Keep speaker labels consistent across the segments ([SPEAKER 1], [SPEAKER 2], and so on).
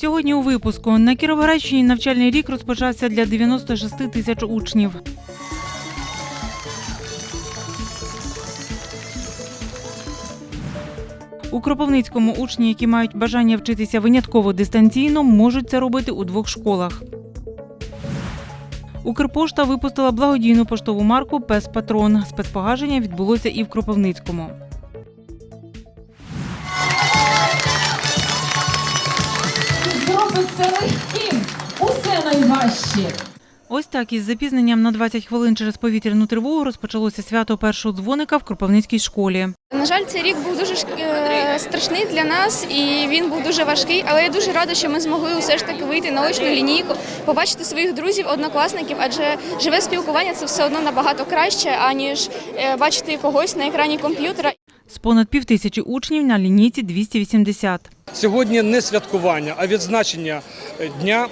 [SPEAKER 1] Сьогодні у випуску на Кіровоградщині навчальний рік розпочався для 96 тисяч учнів. У Кропивницькому учні, які мають бажання вчитися винятково дистанційно, можуть це робити у двох школах. Укрпошта випустила благодійну поштову марку Пес Патрон. Спецпогаження відбулося і в Кропивницькому.
[SPEAKER 2] Це легким. Усе найважче.
[SPEAKER 1] Ось так із запізненням на 20 хвилин через повітряну тривогу розпочалося свято першого дзвоника в Кропивницькій школі.
[SPEAKER 3] На жаль, цей рік був дуже е, страшний для нас, і він був дуже важкий. Але я дуже рада, що ми змогли усе ж таки вийти на очну лінійку, побачити своїх друзів, однокласників, адже живе спілкування це все одно набагато краще, аніж е, бачити когось на екрані комп'ютера.
[SPEAKER 1] З понад півтисячі учнів на лінійці 280.
[SPEAKER 4] Сьогодні не святкування, а відзначення е, дня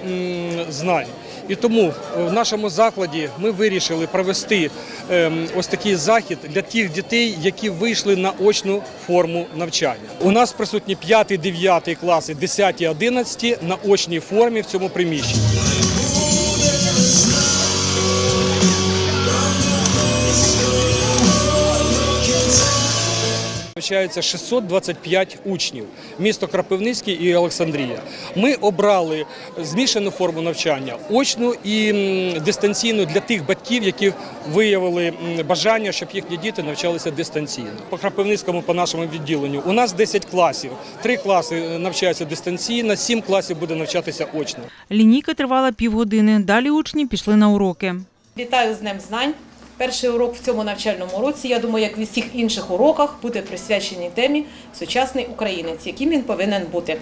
[SPEAKER 4] знань. І тому в нашому закладі ми вирішили провести ем, ось такий захід для тих дітей, які вийшли на очну форму навчання. У нас присутні 5, 9 класи, 10, 11 на очній формі в цьому приміщенні. Навчається 625 учнів, місто Крапивницький і Олександрія. Ми обрали змішану форму навчання, очну і дистанційну для тих батьків, які виявили бажання, щоб їхні діти навчалися дистанційно. По Крапивницькому, по нашому відділенню, у нас 10 класів. Три класи навчаються дистанційно, 7 класів буде навчатися очно.
[SPEAKER 1] Лінійка тривала півгодини. Далі учні пішли на уроки.
[SPEAKER 5] Вітаю з Днем знань. Перший урок в цьому навчальному році, я думаю, як в усіх інших уроках, буде присвячений темі сучасний українець, яким він повинен бути.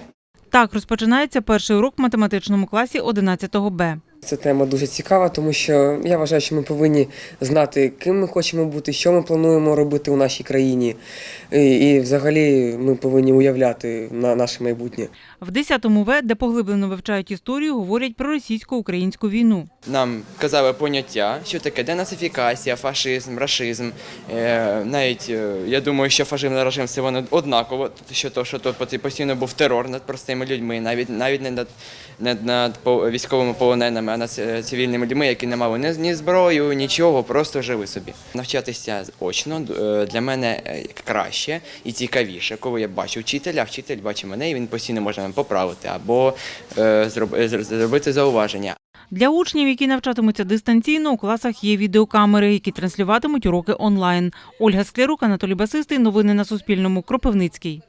[SPEAKER 1] Так розпочинається перший урок в математичному класі 11 Б.
[SPEAKER 6] Ця тема дуже цікава, тому що я вважаю, що ми повинні знати, ким ми хочемо бути, що ми плануємо робити у нашій країні. І, і взагалі ми повинні уявляти на наше майбутнє.
[SPEAKER 1] В 10 В, де поглиблено вивчають історію, говорять про російсько-українську війну.
[SPEAKER 7] Нам казали поняття, що таке денацифікація, фашизм, рашизм. Е, навіть е, я думаю, що фашизм і рашизм це воно однаково, що то, що то постійно був терор над простими людьми, навіть навіть не над, не над військовими полоненими, а над цивільними людьми, які не мали ні, зброю, нічого, просто жили собі. Навчатися очно е, для мене е, краще і цікавіше, коли я бачу вчителя, вчитель бачить мене, і він постійно може мене поправити або е, е, зробити зауваження.
[SPEAKER 1] Для учнів, які навчатимуться дистанційно, у класах є відеокамери, які транслюватимуть уроки онлайн. Ольга Склярук, Анатолій Басистий. Новини на Суспільному. Кропивницький.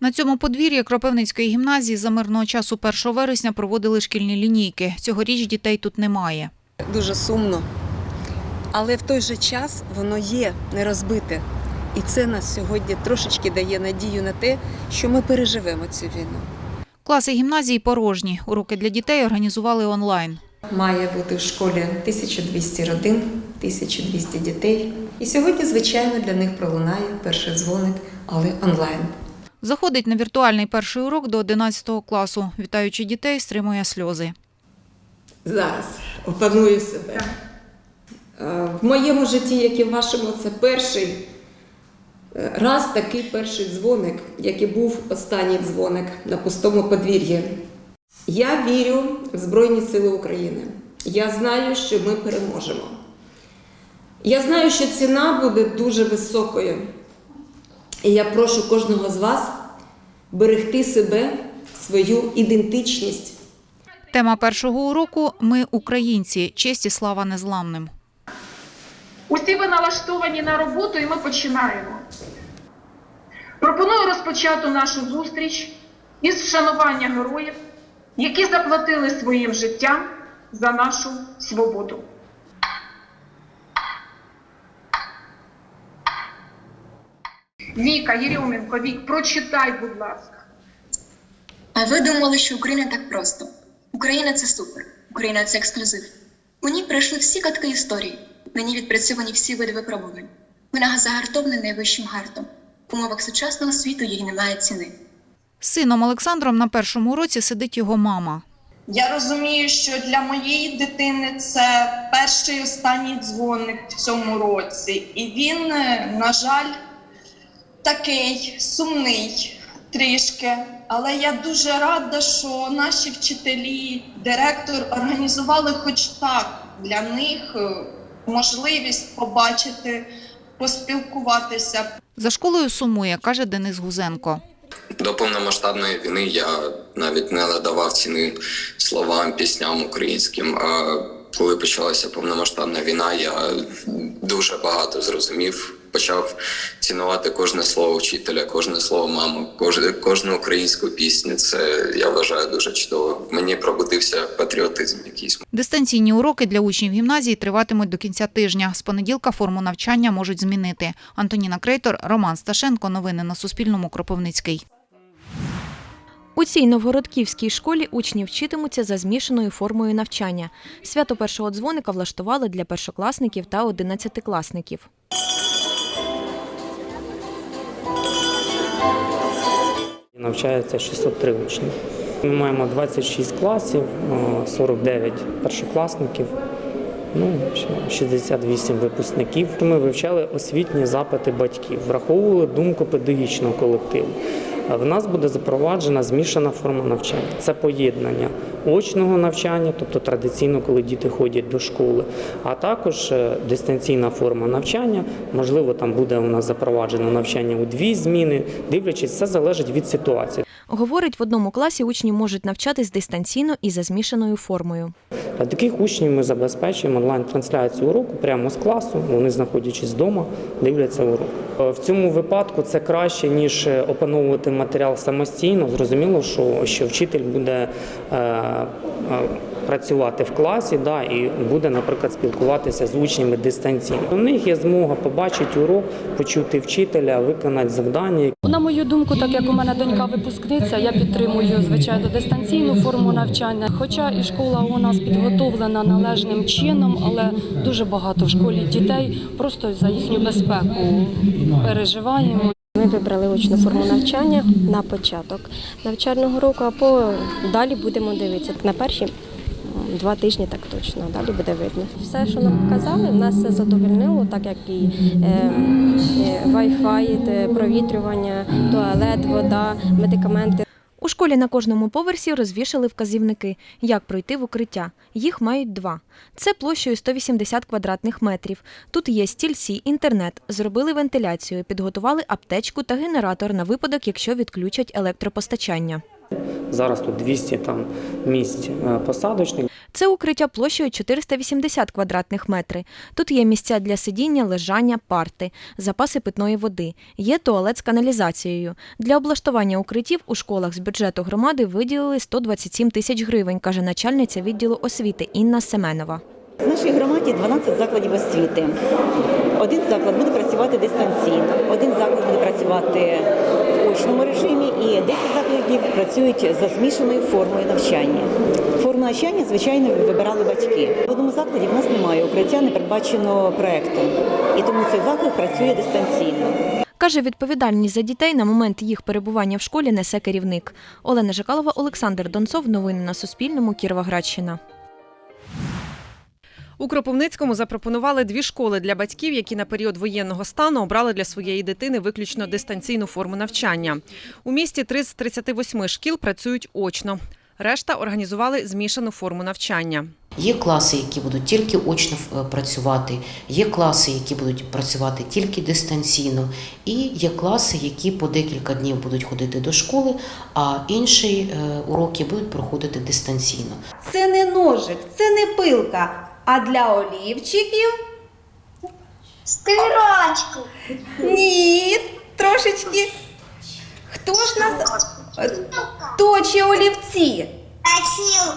[SPEAKER 8] На цьому подвір'ї Кропивницької гімназії за мирного часу 1 вересня проводили шкільні лінійки. Цьогоріч дітей тут немає.
[SPEAKER 9] дуже сумно. Але в той же час воно є не розбите. І це нас сьогодні трошечки дає надію на те, що ми переживемо цю війну.
[SPEAKER 8] Класи гімназії порожні. Уроки для дітей організували онлайн.
[SPEAKER 9] Має бути в школі 1200 родин, 1200 дітей. І сьогодні, звичайно, для них пролунає перший дзвоник, але онлайн.
[SPEAKER 8] Заходить на віртуальний перший урок до 11 класу. Вітаючи дітей, стримує сльози.
[SPEAKER 9] Зараз опаную себе. Е, В моєму житті, як і в вашому, це перший раз такий перший дзвоник, як і був останній дзвоник на пустому подвір'ї. Я вірю в Збройні Сили України. Я знаю, що ми переможемо. Я знаю, що ціна буде дуже високою. І я прошу кожного з вас берегти себе, свою ідентичність.
[SPEAKER 8] Тема першого уроку Ми українці. Честь і слава незламним.
[SPEAKER 10] Усі ви налаштовані на роботу, і ми починаємо. Пропоную розпочати нашу зустріч із вшанування героїв, які заплатили своїм життям за нашу свободу. Віка Єрьоменко, Вік, прочитай, будь ласка.
[SPEAKER 11] А ви думали, що Україна так просто? Україна це супер. Україна це ексклюзив. У ній пройшли всі катки історії. На ній відпрацьовані всі види випробувань. Вона загартована найвищим гартом. В умовах сучасного світу їй немає ціни.
[SPEAKER 8] З сином Олександром на першому уроці сидить його мама.
[SPEAKER 12] Я розумію, що для моєї дитини це перший і останній дзвоник в цьому році, і він, е, на жаль, такий сумний, трішки, але я дуже рада, що наші вчителі, директор організували хоч так для них е, можливість побачити, поспілкуватися,
[SPEAKER 8] За школою сумує, каже Денис Гузенко.
[SPEAKER 13] До повномасштабної війни я навіть не надавав ціни словам, пісням українським. А коли почалася повномасштабна війна, я дуже багато зрозумів. Почав цінувати кожне слово вчителя, кожне слово мами, кожне, кожну українську пісню. Це я вважаю дуже чудово. В мені пробудився патріотизм якийсь.
[SPEAKER 8] Дистанційні уроки для учнів гімназії триватимуть до кінця тижня. З понеділка форму навчання можуть змінити. Антоніна Крейтор, Роман Сташенко. Новини на Суспільному. Кропивницький.
[SPEAKER 14] У цій новгородківській школі учні вчитимуться за змішаною формою навчання. Свято першого дзвоника влаштували для першокласників та одинадцятикласників.
[SPEAKER 15] Навчається 603 учні. Ми маємо 26 класів, е, 49 першокласників, ну, 68 випускників. Ми вивчали освітні запити батьків, враховували думку педагогічного колективу. В нас буде запроваджена змішана форма навчання. Це поєднання очного навчання, тобто традиційно, коли діти ходять до школи, а також е, дистанційна форма навчання. Можливо, там буде у нас запроваджено навчання у дві зміни, дивлячись, все залежить від ситуації.
[SPEAKER 14] Говорить, в одному класі учні можуть навчатись дистанційно і за змішаною формою.
[SPEAKER 15] Для таких учнів ми забезпечуємо онлайн-трансляцію уроку прямо з класу. Вони, знаходячись вдома, дивляться урок. В цьому випадку це краще ніж е, опановувати матеріал самостійно. Зрозуміло, що, що вчитель буде е, е, працювати в класі, да, і буде, наприклад, спілкуватися з учнями дистанційно. У них є змога побачити урок, почути вчителя, виконати завдання.
[SPEAKER 16] На мою думку, так як у мене донька випускниця, я підтримую звичайно дистанційну форму навчання. Хоча і школа у нас підготовлена належним чином, але дуже багато в школі дітей просто за їхню безпеку переживаємо.
[SPEAKER 17] Ми вибрали очну форму навчання на початок навчального року, а по далі будемо дивитися. На перші два тижні так точно, далі буде видно. Все, що нам показали, нас все задовольнило, так як і е, е, те, провітрювання, туалет, вода, медикаменти.
[SPEAKER 14] У школі на кожному поверсі розвішали вказівники, як пройти в укриття. Їх мають два. Це площею 180 квадратних метрів. Тут є стільці, інтернет, зробили вентиляцію, підготували аптечку та генератор на випадок, якщо відключать електропостачання.
[SPEAKER 15] Зараз тут 200 там місць е, посадочних.
[SPEAKER 14] Це укриття площею 480 квадратних метрів. Тут є місця для сидіння, лежання, парти, запаси питної води. Є туалет з каналізацією. Для облаштування укриттів у школах з бюджету громади виділили 127 тисяч гривень, каже начальниця відділу освіти Інна Семенова.
[SPEAKER 11] В нашій громаді 12 закладів освіти. Один заклад буде працювати дистанційно, один заклад буде працювати очному режимі, і 10 закладів працюють за змішаною формою навчання. Форму навчання, звичайно, вибирали батьки. В одному закладі в нас немає укриття, не передбачено проектом, і тому цей заклад працює дистанційно.
[SPEAKER 14] Каже, відповідальність за дітей на момент їх перебування в школі несе керівник. Олена Жакалова, Олександр Донцов. Новини на Суспільному. Кіровоградщина.
[SPEAKER 10] У Кропивницькому запропонували дві школи для батьків, які на період воєнного стану обрали для своєї дитини виключно дистанційну форму навчання. У місті три з 38 шкіл працюють очно. Решта організували змішану форму навчання.
[SPEAKER 18] Є класи, які будуть тільки очно е, працювати, є класи, які будуть працювати тільки дистанційно, і є класи, які по декілька днів будуть ходити до школи, а інші е, уроки будуть проходити дистанційно.
[SPEAKER 19] Це не ножик, це не пилка, а для олівчиків
[SPEAKER 20] Стирачку.
[SPEAKER 19] ні, трошечки. Хто ж нас точить олівці?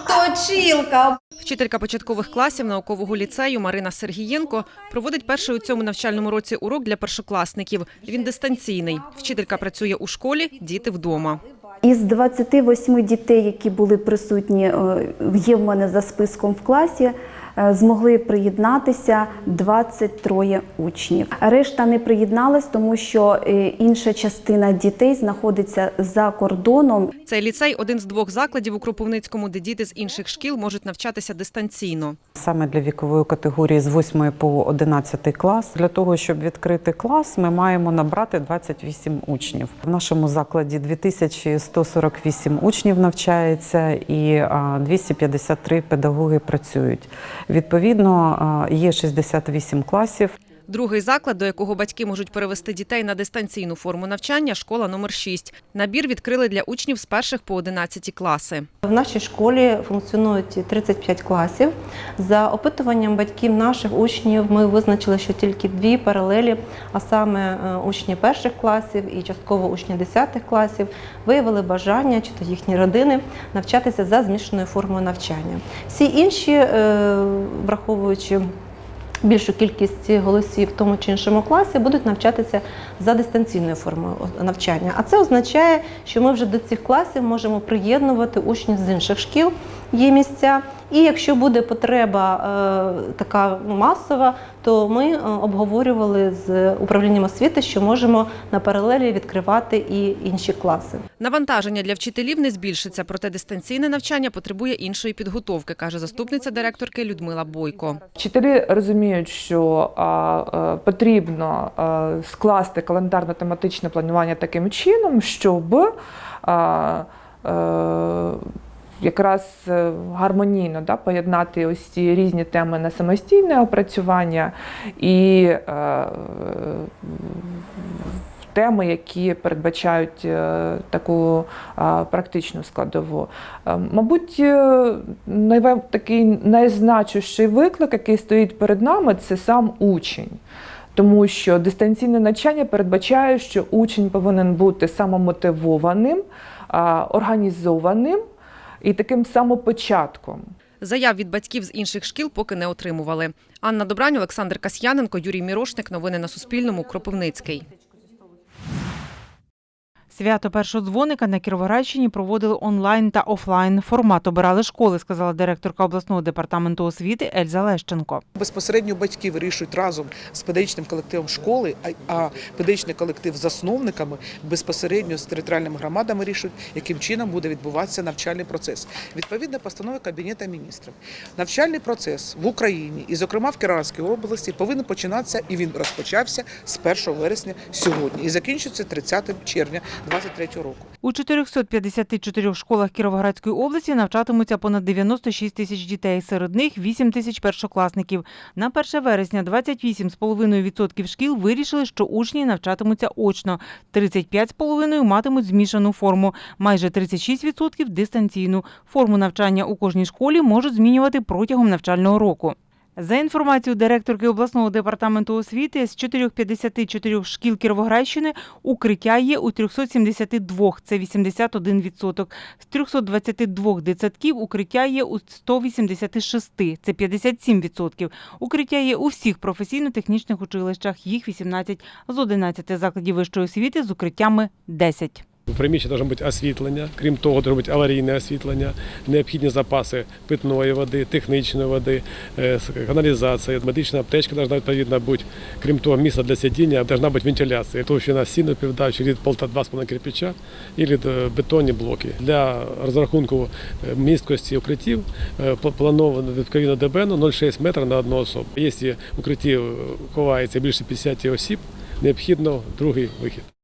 [SPEAKER 19] Точилка.
[SPEAKER 10] Вчителька початкових класів наукового ліцею Марина Сергієнко проводить перший у цьому навчальному році урок для першокласників. Він дистанційний. Вчителька працює у школі, діти вдома.
[SPEAKER 21] Із 28 дітей, які були присутні, е, є в мене за списком в класі. Е, змогли приєднатися 23 учнів. Решта не приєдналась, тому що е, інша частина дітей знаходиться за кордоном.
[SPEAKER 10] Цей ліцей один з двох закладів у Кропивницькому, де діти з інших шкіл можуть навчатися дистанційно.
[SPEAKER 6] Саме для вікової категорії з 8 по 11 клас. Для того, щоб відкрити клас, ми маємо набрати 28 учнів. В нашому закладі 2148 учнів навчається і а, 253 педагоги працюють. Відповідно, а, є 68 класів.
[SPEAKER 10] Другий заклад, до якого батьки можуть перевести дітей на дистанційну форму навчання, школа номер 6. Набір відкрили для учнів з перших по 11 класи.
[SPEAKER 22] В нашій школі функціонують 35 класів. За опитуванням батьків наших учнів ми визначили, що тільки дві паралелі, а саме е, учні перших класів і частково учні 10 класів, виявили бажання чи то їхні родини навчатися за змішаною формою навчання. Всі інші, е, враховуючи більшу кількість голосів в тому чи іншому класі будуть навчатися за дистанційною формою навчання. А це означає, що ми вже до цих класів можемо приєднувати учнів з інших шкіл, є місця. І якщо буде потреба е, така масова, то ми е, обговорювали з управлінням освіти, що можемо на паралелі відкривати і інші класи.
[SPEAKER 10] Навантаження для вчителів не збільшиться, проте дистанційне навчання потребує іншої підготовки, каже заступниця директорки Людмила Бойко.
[SPEAKER 23] Вчителі розуміють, що а, потрібно скласти календарно-тематичне планування таким чином, щоб а, якраз е, гармонійно да, поєднати ось ці різні теми на самостійне опрацювання і е, теми, які передбачають е, таку е, практичну складову. Е, Мабуть, е, такий найзначущий виклик, який стоїть перед нами, це сам учень. Тому що дистанційне навчання передбачає, що учень повинен бути самомотивованим, організованим і таким самопочатком.
[SPEAKER 10] Заяв від батьків з інших шкіл поки не отримували. Анна Добрань, Олександр Касьяненко, Юрій Мірошник. Новини на Суспільному. Кропивницький.
[SPEAKER 1] Свято першого дзвоника на Кіровоградщині проводили онлайн та офлайн. Формат обирали школи, сказала директорка обласного департаменту освіти Ельза Лещенко.
[SPEAKER 24] Безпосередньо батьки вирішують разом з педагогічним колективом школи, а- педагогічний колектив з засновниками безпосередньо з територіальними громадами вирішують, яким чином буде відбуватися навчальний процес. Відповідно постанови Кабінету міністрів. Навчальний процес в Україні і, зокрема, в Кіровоградській області повинен починатися, і він розпочався з 1 вересня сьогодні і закінчиться 30 червня 2023 року.
[SPEAKER 1] У 454 школах Кіровоградської області навчатимуться понад 96 тисяч дітей. Серед них 8 тисяч першокласників. На 1 вересня 28,5% шкіл вирішили, що учні навчатимуться очно. 35,5% матимуть змішану форму. Майже 36% – дистанційну. Форму навчання у кожній школі можуть змінювати протягом навчального року. За інформацією директорки обласного департаменту освіти, з 454 шкіл Кіровоградщини укриття є у 372, це 81%. З 322 дитсадків укриття є у 186, це 57%. Укриття є у всіх професійно-технічних училищах, їх 18, з 11 закладів вищої освіти з укриттями 10.
[SPEAKER 25] У приміщенні має бути освітлення, крім того, має бути аварійне освітлення, необхідні запаси питної води, технічної води, е, каналізація, медична аптечка повинна відповідно бути. Крім того, місце для сидіння повинна бути вентиляція. Товщина стіни відповідаючи від 1,5-2,5 кирпича і від е, бетонні блоки. Для розрахунку е, місткості укриттів плановано відповідно ДБНу 0,6 метра на одну особу. Якщо в укритті е, ховається більше 50 осіб, необхідно другий вихід.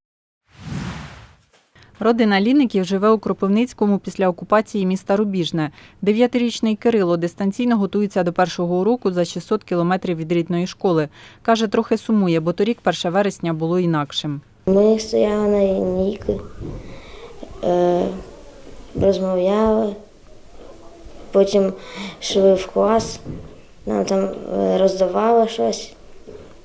[SPEAKER 26] Родина Ліників живе у Кропивницькому після окупації міста Рубіжне. Дев'ятирічний Кирило дистанційно готується до першого уроку за 600 кілометрів від рідної школи. Каже, трохи сумує, бо торік 1 вересня було інакшим.
[SPEAKER 27] Ми стояли на лінійки, е, розмовляли, потім йшли в клас, нам там е, роздавали щось,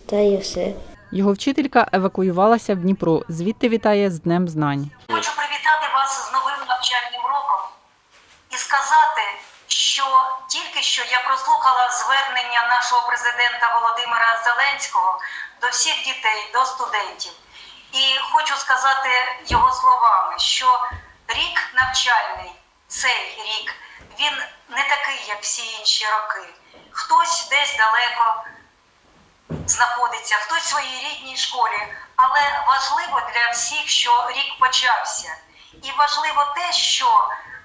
[SPEAKER 27] та і все.
[SPEAKER 26] Його вчителька евакуювалася в Дніпро. Звідти вітає з Днем знань.
[SPEAKER 28] Хочу привітати вас з новим навчальним роком і сказати, що тільки що я прослухала звернення нашого президента Володимира Зеленського до всіх дітей, до студентів. І хочу сказати його словами, що рік навчальний, цей рік, він не такий, як всі інші роки. хтось десь далеко знаходиться, хтось в своїй рідній школі. Але важливо для всіх, що рік почався. І важливо те, що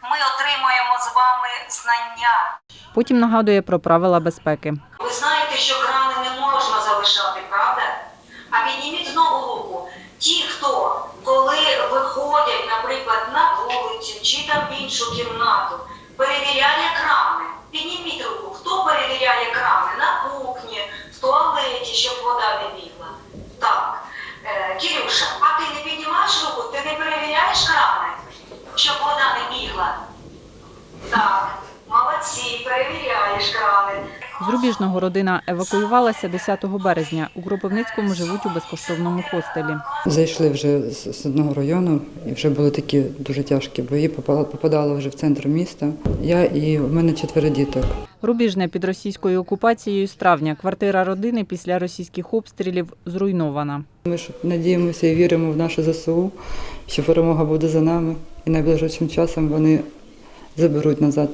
[SPEAKER 28] ми отримуємо з вами знання.
[SPEAKER 26] Потім нагадує про правила безпеки.
[SPEAKER 28] Ви знаєте, що крани не можна залишати, правда? А підніміть знову руку. Ті, хто коли виходять, наприклад, на вулицю чи там в іншу кімнату, перевіряє крани. Підніміть руку, хто перевіряє крани на кухні, туалеті, щоб вода не бігла. Так. Е, Кирюша, а ти не піднімаєш руку, ти не перевіряєш крани, щоб вода не бігла? Так, молодці, перевіряєш крани.
[SPEAKER 26] З Рубіжного родина евакуювалася 10 березня. У Кропивницькому живуть у безкоштовному хостелі.
[SPEAKER 29] Зайшли вже з одного району і вже були такі дуже тяжкі бої. Попала- Попадала вже в центр міста. Я і в мене четверо діток.
[SPEAKER 26] Рубіжне під російською окупацією з травня. Квартира родини після російських обстрілів зруйнована.
[SPEAKER 29] Ми ж надіємося і віримо в нашу ЗСУ, що перемога буде за нами, і найближчим часом вони заберуть назад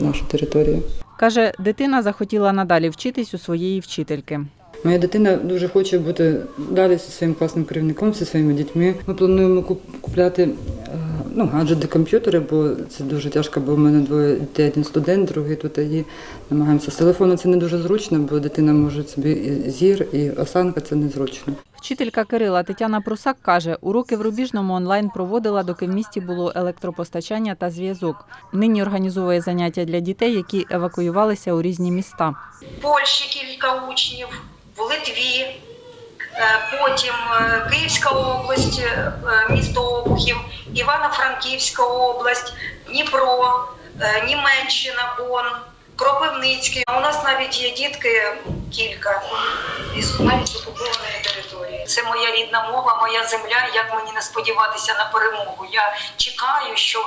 [SPEAKER 29] нашу територію.
[SPEAKER 26] Каже, дитина захотіла надалі вчитись у своєї вчительки.
[SPEAKER 29] Моя дитина дуже хоче бути далі зі своїм класним керівником, зі своїми дітьми. Ми плануємо куп- купляти е, ну, гаджети, комп'ютери, бо це дуже тяжко, бо в мене двоє дітей, один студент, другий тут і намагаємося. З телефону це не дуже зручно, бо дитина може собі і зір, і осанка це незручно.
[SPEAKER 26] Вчителька Кирила Тетяна Прусак каже, уроки в Рубіжному онлайн проводила, доки в місті було електропостачання та зв'язок. Нині організовує заняття для дітей, які евакуювалися у різні міста.
[SPEAKER 28] Польщі кілька учнів, в Литві, е, потім е, Київська область, е, місто Обухів, Івано-Франківська область, Дніпро, Німеччина, Бон, Кропивницький. А у нас навіть є дітки кілька із навіть окупованої території. Це моя рідна мова, моя земля. Як мені не сподіватися на перемогу? Я чекаю, що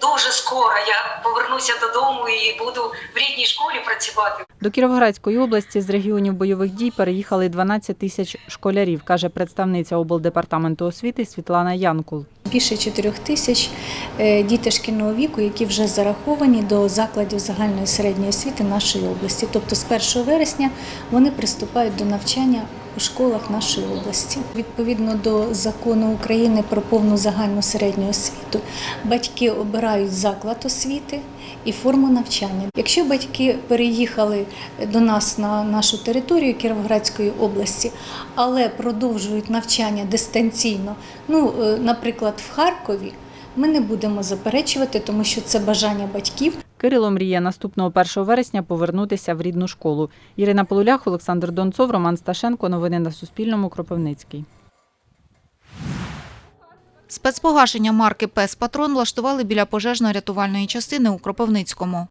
[SPEAKER 28] дуже скоро я повернуся додому і буду в рідній школі працювати.
[SPEAKER 26] До Кіровоградської області з регіонів бойових дій переїхали 12 тисяч школярів, каже представниця облдепартаменту освіти Світлана Янкул.
[SPEAKER 30] Більше 4 тисяч е, діти шкільного віку, які вже зараховані до закладів загальної середньої освіти нашої області. Тобто з 1 вересня вони приступають до навчання у школах нашої області. Відповідно до закону України про повну загальну середню освіту, батьки обирають заклад освіти і форму навчання. Якщо батьки переїхали до нас на нашу територію Кіровоградської області, але продовжують навчання дистанційно, ну, е, наприклад, в Харкові, ми не будемо заперечувати, тому що це бажання батьків.
[SPEAKER 26] Кирило мріє наступного 1 вересня повернутися в рідну школу. Ірина Полулях, Олександр Донцов, Роман Сташенко. Новини на Суспільному. Кропивницький.
[SPEAKER 8] Спецпогашення марки Пес Патрон влаштували біля пожежно-рятувальної частини у Кропивницькому.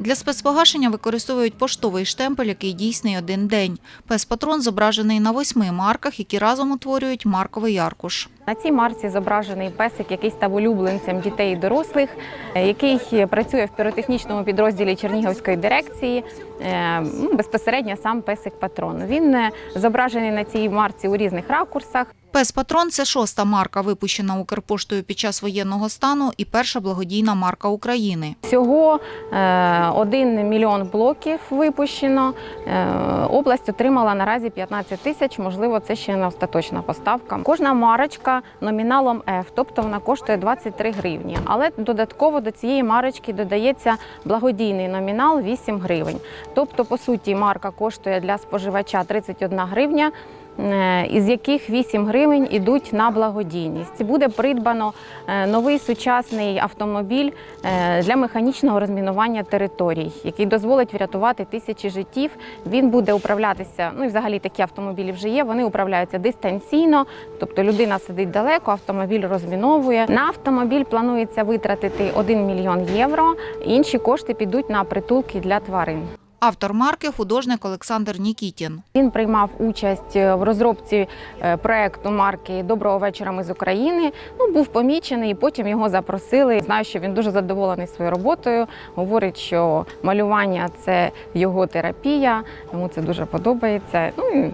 [SPEAKER 8] Для спецпогашення використовують поштовий штемпель, який дійсний один день. Пес-патрон зображений на восьми марках, які разом утворюють марковий аркуш.
[SPEAKER 31] На цій марці зображений песик, який став улюбленцем дітей і дорослих, е, який працює в піротехнічному підрозділі Чернігівської дирекції. Е, ну, Безпосередньо сам песик патрон. Він е, зображений на цій марці у різних ракурсах.
[SPEAKER 8] Пес-патрон це шоста марка, випущена Укрпоштою під час воєнного стану і перша благодійна марка України.
[SPEAKER 31] Всього е, 1 мільйон блоків випущено. Е, Область отримала наразі 15 тисяч. Можливо, це ще не остаточна поставка. Кожна марочка номіналом F, тобто вона коштує 23 гривні. Але додатково до цієї марочки додається благодійний номінал 8 гривень. Тобто, по суті, марка коштує для споживача 31 гривня. Е, Із яких 8 гривень ідуть на благодійність. Буде придбано е, новий сучасний автомобіль е, для механічного розмінування територій, який дозволить врятувати тисячі життів. Він буде управлятися. Ну і взагалі такі автомобілі вже є. Вони управляються дистанційно, тобто людина сидить далеко, автомобіль розміновує. На автомобіль планується витратити 1 мільйон євро. Інші кошти підуть на притулки для тварин.
[SPEAKER 8] Автор марки художник Олександр Нікітін.
[SPEAKER 31] Він приймав участь в розробці е, проекту марки Доброго вечора ми з України. Ну був помічений, і потім його запросили. Знаю, що він дуже задоволений своєю роботою. Говорить, що малювання це його терапія. Йому це дуже подобається. Ну і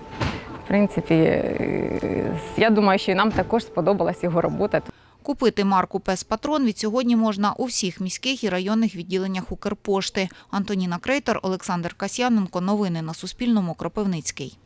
[SPEAKER 31] в принципі, е, я думаю, що і нам також сподобалась його робота.
[SPEAKER 8] Купити марку Пес Патрон від сьогодні можна у всіх міських і районних відділеннях Укрпошти. Антоніна Крейтер, Олександр Касьяненко. Новини на Суспільному. Кропивницький.